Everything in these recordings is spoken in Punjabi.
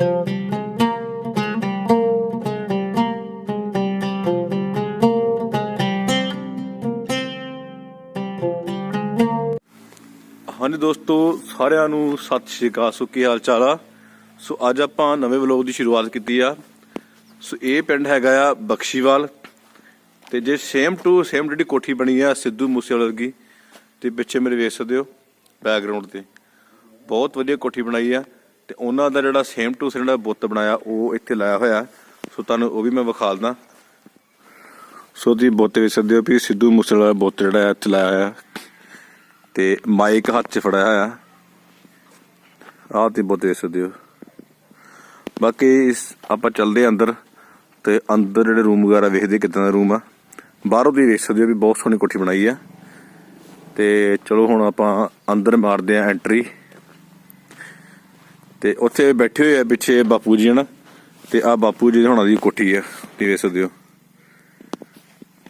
ਹਾਂਜੀ ਦੋਸਤੋ, ਸਾਰਿਆਂ ਨੂੰ ਸਤਿ ਸ਼੍ਰੀ ਅਕਾਲ। ਸੋ ਕੀ ਹਾਲ ਚਾਲ ਆ? ਸੋ ਅੱਜ ਆਪਾਂ ਨਵੇਂ ਵਲੋਗ ਦੀ ਸ਼ੁਰੂਆਤ ਕੀਤੀ ਆ। ਸੋ ਇਹ ਪਿੰਡ ਹੈਗਾ ਆ ਬਖਸ਼ੀਵਾਲ ਤੇ ਜੇ ਸੇਮ ਟੂ ਸੇਮ ਜਿਹੜੀ ਕੋਠੀ ਬਣੀ ਆ ਸਿੱਧੂ ਮੂਸੇਵਾਲੇ ਵਰਗੀ, ਤੇ ਪਿੱਛੇ ਮੇਰੇ ਵੇਖ ਸਕਦੇ ਹੋ ਬੈਕਗ੍ਰਾਉਂਡ ਤੇ। ਬਹੁਤ ਵਧੀਆ ਕੋਠੀ ਬਣਾਈ ਆ। ਤੇ ਉਹਨਾਂ ਦਾ ਜਿਹੜਾ ਸੇਮ ਟੂ ਸੇਮ ਜਿਹੜਾ ਬੁੱਤ ਬਣਾਇਆ, ਉਹ ਇੱਥੇ ਲਾਇਆ ਹੋਇਆ ਸੋ ਤੁਹਾਨੂੰ ਉਹ ਵੀ ਮੈਂ ਵਿਖਾ ਦਿੰਦਾ। ਸੋ ਦੀ ਬੁੱਤ ਵੇਖ ਸਕਦੇ ਹੋ ਵੀ ਸਿੱਧੂ ਮੂਸੇਵਾਲਾ ਦਾ ਬੁੱਤ ਜਿਹੜਾ ਹੈ, ਇੱਥੇ ਲਾਇਆ ਹੋਇਆ ਤੇ ਮਾਈਕ ਹੱਥ 'ਚ ਫੜਿਆ ਹੋਇਆ ਆਹ ਤੇ ਬੁੱਤ ਦੇਖ ਸਕਦੇ ਹੋ। ਬਾਕੀ ਇਸ ਆਪਾਂ ਚੱਲਦੇ ਹਾਂ ਅੰਦਰ ਤੇ ਅੰਦਰ ਜਿਹੜੇ ਰੂਮ ਵਗੈਰਾ ਵੇਖਦੇ ਕਿਦਾਂ ਦਾ ਰੂਮ ਆ। ਬਾਹਰੋਂ ਤੁਸੀਂ ਵੇਖ ਸਕਦੇ ਹੋ ਵੀ ਬਹੁਤ ਸੋਹਣੀ ਕੋਠੀ ਬਣਾਈ ਆ ਤੇ ਚਲੋ ਹੁਣ ਆਪਾਂ ਅੰਦਰ ਮਾਰਦੇ ਆ ਐਂਟਰੀ ਤੇ ਉੱਥੇ ਬੈਠੇ ਹੋਏ ਆ ਪਿੱਛੇ ਬਾਪੂ ਜੀ ਹਨ, ਤੇ ਆ ਬਾਪੂ ਜੀ ਹੁਣਾਂ ਦੀ ਕੋਠੀ ਆ, ਤੁਸੀਂ ਵੇਖ ਸਕਦੇ ਹੋ।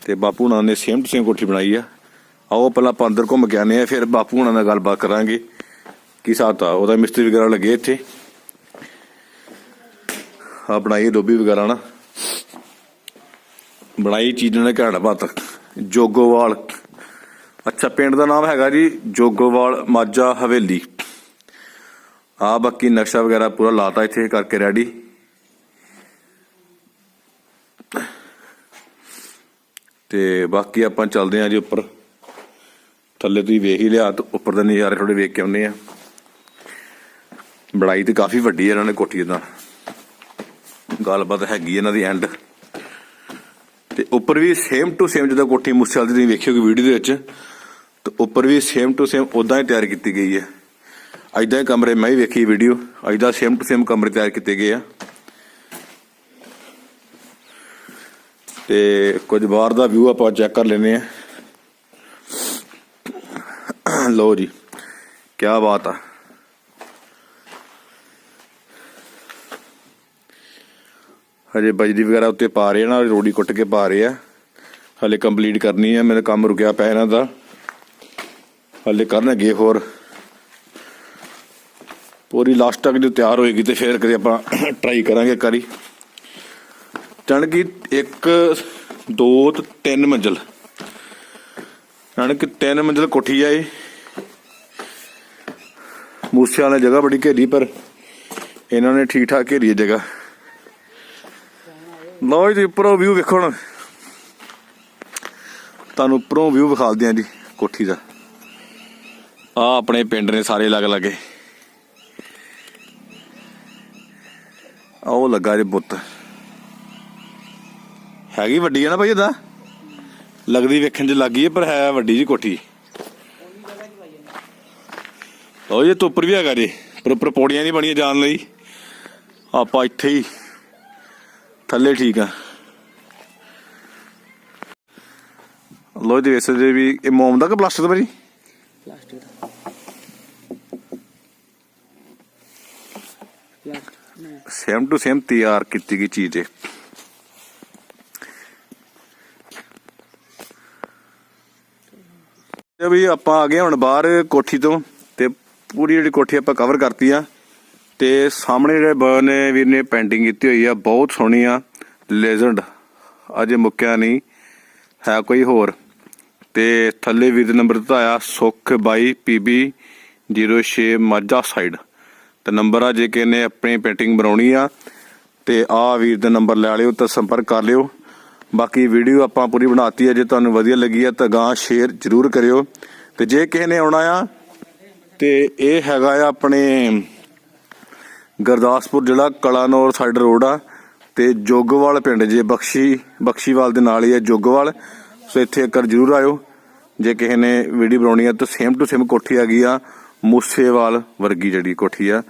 ਤੇ ਬਾਪੂ ਹੁਣਾਂ ਨੇ ਸੇਮ ਟੂ ਸੇਮ ਕੋਠੀ ਬਣਾਈ ਆ। ਆਓ ਪਹਿਲਾਂ ਆਪਾਂ ਅੰਦਰ ਘੁੰਮ ਕੇ ਆਨੇ ਆ ਫਿਰ ਬਾਪੂ ਹੁਣਾਂ ਨਾਲ ਗੱਲਬਾਤ ਕਰਾਂਗੇ ਕੀ ਹਿਸਾਬ ਆ, ਉਹਦਾ ਮਿਸਤਰੀ ਵਗੈਰਾ ਲੱਗੇ ਇੱਥੇ। ਆ ਬਣਾਈ ਲੋਬੀ ਵਗੈਰਾ ਨਾ। ਬਣਾਈ ਚੀਜ਼ਾਂ ਨੇ ਘਾੜ ਬਾਤ, ਜੋਗੋਵਾਲ। ਅੱਛਾ, ਪਿੰਡ ਦਾ ਨਾਮ ਹੈਗਾ ਜੀ ਜੋਗੋਵਾਲ ਮਾਝਾ ਹਵੇਲੀ। ਆ ਬਾਕੀ ਨਕਸ਼ਾ ਵਗੈਰਾ ਪੂਰਾ ਲਾਤਾ ਇੱਥੇ ਕਰਕੇ ਰੈਡੀ ਤੇ ਬਾਕੀ ਆਪਾਂ ਚੱਲਦੇ ਆਂ ਜੀ ਉੱਪਰ। ਥੱਲੇ ਤੁਸੀਂ ਵੇਖ ਹੀ ਲਿਆ, ਤੇ ਉੱਪਰ ਦੇ ਨਜ਼ਾਰੇ ਥੋੜੇ ਵੇਖ ਕੇ ਆਉਂਦੇ ਆ। ਬੜਾਈ ਤੇ ਕਾਫੀ ਵੱਡੀ ਹੈ ਇਹਨਾਂ ਨੇ ਕੋਠੀ ਦਾ ਗੱਲਬਾਤ ਹੈਗੀ ਇਹਨਾਂ ਦੀ ਐਂਡ ਤੇ ਉੱਪਰ ਵੀ ਸੇਮ ਟੂ ਸੇਮ ਜਿੱਦਾਂ ਕੋਠੀ ਮੂਸੇਵਾਲ ਦੀ ਤੁਸੀਂ ਵੇਖਿਓਗੇ ਵੀਡੀਓ ਦੇ ਵਿੱਚ, ਤੇ ਉੱਪਰ ਵੀ ਸੇਮ ਟੂ ਸੇਮ ਉਦਾਂ ਹੀ ਤਿਆਰ ਕੀਤੀ ਗਈ ਹੈ। ਐਦਾਂ ਹੀ ਕਮਰੇ ਮੈਂ ਵੀ ਵੇਖੀ ਵੀਡੀਓ ਐਦਾਂ ਸੇਮ ਟੂ ਸੇਮ ਕਮਰੇ ਤਿਆਰ ਕੀਤੇ ਗਏ ਆ। ਤੇ ਕੁਝ ਬਾਹਰ ਦਾ ਵਿਊ ਆਪਾਂ ਚੈੱਕ ਕਰ ਲੈਨੇ ਆ। ਲਓ ਜੀ ਕੀ ਬਾਤ ਆ। ਹਜੇ ਬਜਰੀ ਵਗੈਰਾ ਉੱਤੇ ਪਾ ਰਹੇ ਆ ਨਾ ਰੋੜੀ ਕੁੱਟ ਕੇ ਪਾ ਰਹੇ ਆ। ਹਲੇ ਕੰਪਲੀਟ ਕਰਨੀ ਆ, ਮੇਰਾ ਕੰਮ ਰੁਕਿਆ ਪਿਆ ਇਹਨਾਂ ਦਾ। ਹਲੇ ਕਰਨਗੇ ਹੋਰ। ਪੂਰੀ ਲਾਸਟ ਤੱਕ ਜੋ ਤਿਆਰ ਹੋਏਗੀ ਤੇ ਫੇਰ ਕਦੇ ਆਪਾਂ ਟਰਾਈ ਕਰਾਂਗੇ ਕਰੀ ਜਾਣ ਕਿ ਇੱਕ, ਦੋ ਤੇ ਤਿੰਨ ਮੰਜ਼ਲ। ਜਾਣ ਕਿ ਤਿੰਨ ਮੰਜ਼ਲ ਕੋਠੀ ਆ ਇਹ। ਮੂਸੇ ਵਾਲੇ ਜਗ੍ਹਾ ਬੜੀ ਘੇਰੀ, ਪਰ ਇਹਨਾਂ ਨੇ ਠੀਕ ਠਾਕ ਘੇਰੀ ਹੈ ਜਗ੍ਹਾ। ਲਓ ਜੀ ਉੱਪਰੋਂ ਵਿਊ ਵੇਖੋ ਹੁਣ। ਤੁਹਾਨੂੰ ਉੱਪਰੋਂ ਵਿਊ ਵਿਖਾ ਦਿਆਂ ਜੀ ਕੋਠੀ ਦਾ। ਆ ਆਪਣੇ ਪਿੰਡ ਨੇ ਸਾਰੇ ਲੱਗ ਲੱਗੇ ਆ ਉਹ ਲੱਗਾ ਜੇ ਬੁੱਤ। ਹੈਗੀ ਵੱਡੀ ਹੈ ਨਾ ਭਾਈ ਇਹਦਾ ਲੱਗਦੀ ਵੇਖਣ 'ਚ ਲੱਗੀ ਹੈ ਪਰ ਹੈ ਵੱਡੀ ਜੀ ਕੋਠੀ। ਉਹ ਇਹ ਤੋਂ ਉੱਪਰ ਵੀ ਹੈਗਾ ਜੀ, ਪਰ ਉੱਪਰ ਪੌੜੀਆਂ ਨਹੀਂ ਬਣੀਆਂ ਜਾਣ ਲਈ। ਆਪਾਂ ਇੱਥੇ ਹੀ ਥੱਲੇ ਠੀਕ ਆ। ਲੋ ਜੀ ਵੈਸੇ ਜੇ ਵੀ ਇਹ ਮੋਮ ਦਾ ਕਿ ਪਲਾਸਟਰ ਦਾ ਭਾਜੀ ਪਲਾਸਟਿਕ ਦਾ। ਪਲਾਸਟਿਕ ਸੇਮ ਟੂ ਸੇਮ ਤਿਆਰ ਕੀਤੀ ਗਈ ਚੀਜ਼ ਹੈ ਤੇ ਵੀ ਆਪਾਂ ਆ ਗਏ ਹੁਣ ਬਾਹਰ ਕੋਠੀ ਤੋਂ ਤੇ ਪੂਰੀ ਜਿਹੜੀ ਕੋਠੀ ਆਪਾਂ ਕਵਰ ਕਰਤੀ ਆ। ਤੇ ਸਾਹਮਣੇ ਜਿਹੜੇ ਬਰ ਨੇ ਵੀਰ ਨੇ ਪੇਂਟਿੰਗ ਕੀਤੀ ਹੋਈ ਆ, ਬਹੁਤ ਸੋਹਣੀ ਆ। ਲੈਜੈਂਡ ਅਜੇ ਮੁੱਕਿਆ ਨਹੀਂ, ਹੈ ਕੋਈ ਹੋਰ। ਤੇ ਥੱਲੇ ਵੀਰ ਦਾ ਨੰਬਰ ਦਿੱਤਾ ਆ ਸੁਖ 22 ਪੀਬੀ 06 ਮਾਝਾ ਸਾਈਡ ਤੇ ਨੰਬਰ ਆ ਜੇ ਕਿਸੇ ਨੇ ਆਪਣੀ ਪੇਂਟਿੰਗ ਬਣਾਉਣੀ ਆ, ਤੇ ਆ ਵੀਰ ਦਾ ਨੰਬਰ ਲੈ ਲਿਓ ਤਾਂ ਸੰਪਰਕ ਕਰ ਲਿਓ। ਬਾਕੀ ਵੀਡੀਓ ਆਪਾਂ ਪੂਰੀ ਬਣਾਤੀ ਹੈ ਜੇ ਤੁਹਾਨੂੰ ਵਧੀਆ ਲੱਗੀ ਹੈ ਤਾਂ ਗਾਂ ਸ਼ੇਅਰ ਜ਼ਰੂਰ ਕਰਿਓ। ਤੇ ਜੇ ਕਿਸੇ ਨੇ ਆਉਣਾ ਆ, ਤੇ ਇਹ ਹੈਗਾ ਆ ਆਪਣੇ ਗੁਰਦਾਸਪੁਰ ਜ਼ਿਲ੍ਹਾ ਕਲਾਨੌਰ ਸਾਈਡ ਰੋਡ ਆ, ਤੇ ਜੋਗਵਾਲ ਪਿੰਡ ਜੇ ਬਖਸ਼ੀ, ਬਖਸ਼ੀਵਾਲ ਦੇ ਨਾਲ ਹੀ ਹੈ ਜੋਗਵਾਲ। ਸੋ ਇੱਥੇ ਇੱਕ ਜ਼ਰੂਰ ਆਇਓ। ਜੇ ਕਿਸੇ ਨੇ ਵੀਡੀਓ ਬਣਾਉਣੀ ਆ ਤਾਂ ਸੇਮ ਟੂ ਸੇਮ ਕੋਠੀ ਹੈਗੀ ਆ, ਮੂਸੇਵਾਲ ਵਰਗੀ ਜਿਹੜੀ ਕੋਠੀ ਆ।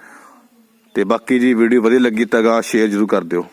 ਤੇ ਬਾਕੀ ਜੀ ਵੀਡੀਓ ਵਧੀਆ ਲੱਗੀ ਤਾਂ ਗਾ ਸ਼ੇਅਰ ਜ਼ਰੂਰ ਕਰ ਦਿਓ।